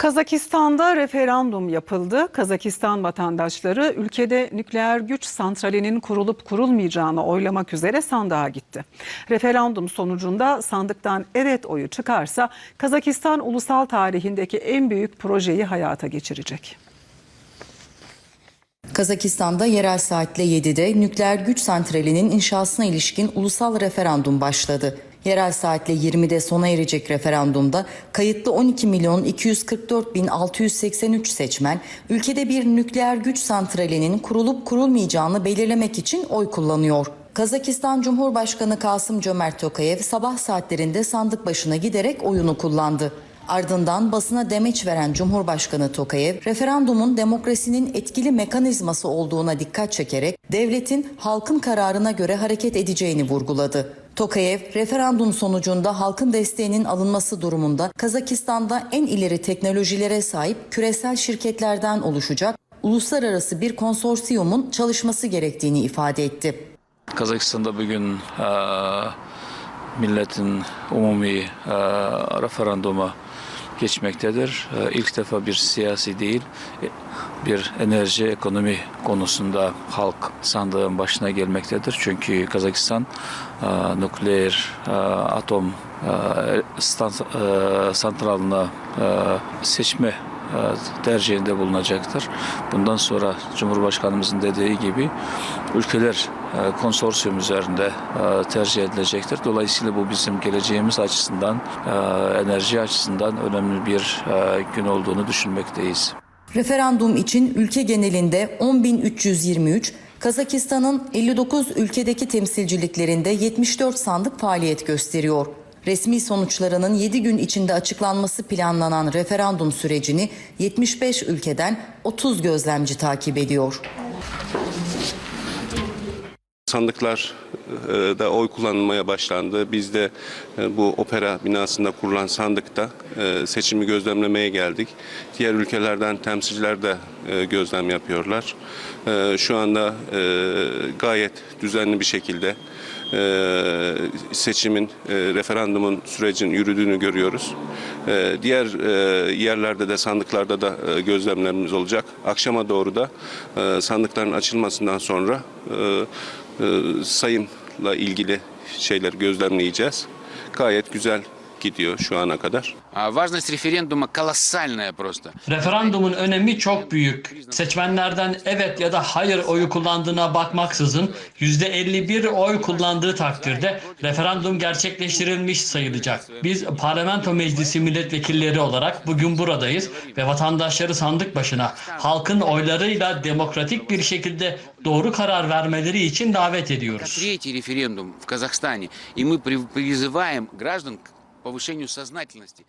Kazakistan'da referandum yapıldı. Kazakistan vatandaşları ülkede nükleer güç santralinin kurulup kurulmayacağını oylamak üzere sandığa gitti. Referandum sonucunda sandıktan evet oyu çıkarsa Kazakistan ulusal tarihindeki en büyük projeyi hayata geçirecek. Kazakistan'da yerel saatle 7'de nükleer güç santralinin inşasına ilişkin ulusal referandum başladı. Yerel saatle 20'de sona erecek referandumda kayıtlı 12 milyon 244 bin 683 seçmen ülkede bir nükleer güç santralinin kurulup kurulmayacağını belirlemek için oy kullanıyor. Kazakistan Cumhurbaşkanı Kasım Cömert Tokayev sabah saatlerinde sandık başına giderek oyunu kullandı. Ardından basına demeç veren Cumhurbaşkanı Tokayev, referandumun demokrasinin etkili mekanizması olduğuna dikkat çekerek devletin halkın kararına göre hareket edeceğini vurguladı. Tokayev, referandum sonucunda halkın desteğinin alınması durumunda Kazakistan'da en ileri teknolojilere sahip küresel şirketlerden oluşacak uluslararası bir konsorsiyumun çalışması gerektiğini ifade etti. Kazakistan'da bugün e, milletin umumi e, referanduma geçmektedir. E, ilk defa bir siyasi değil, e, bir enerji ekonomi konusunda halk sandığın başına gelmektedir. Çünkü Kazakistan e, nükleer e, atom e, seçme tercihinde bulunacaktır. Bundan sonra Cumhurbaşkanımızın dediği gibi ülkeler konsorsiyum üzerinde e, tercih edilecektir. Dolayısıyla bu bizim geleceğimiz açısından, e, enerji açısından önemli bir e, gün olduğunu düşünmekteyiz. Referandum için ülke genelinde 10.323, Kazakistan'ın 59 ülkedeki temsilciliklerinde 74 sandık faaliyet gösteriyor. Resmi sonuçlarının 7 gün içinde açıklanması planlanan referandum sürecini 75 ülkeden 30 gözlemci takip ediyor. Sandıklar e, da oy kullanılmaya başlandı. Biz de e, bu opera binasında kurulan sandıkta e, seçimi gözlemlemeye geldik. Diğer ülkelerden temsilciler de gözlem yapıyorlar. Şu anda gayet düzenli bir şekilde seçimin, referandumun sürecin yürüdüğünü görüyoruz. Diğer yerlerde de sandıklarda da gözlemlerimiz olacak. Akşama doğru da sandıkların açılmasından sonra sayımla ilgili şeyler gözlemleyeceğiz. Gayet güzel gidiyor şu ana kadar. А Важность референдума колоссальная просто. Referandumun önemi çok büyük. Seçmenlerden evet ya da hayır oyu kullandığına bakmaksızın %51 oy kullandığı takdirde referandum gerçekleştirilmiş sayılacak. Biz parlamento meclisi milletvekilleri olarak bugün buradayız ve vatandaşları sandık başına halkın oylarıyla demokratik bir şekilde doğru karar vermeleri için davet ediyoruz. Третий референдум в Казахстане. И мы при- призываем граждан к повышению сознательности.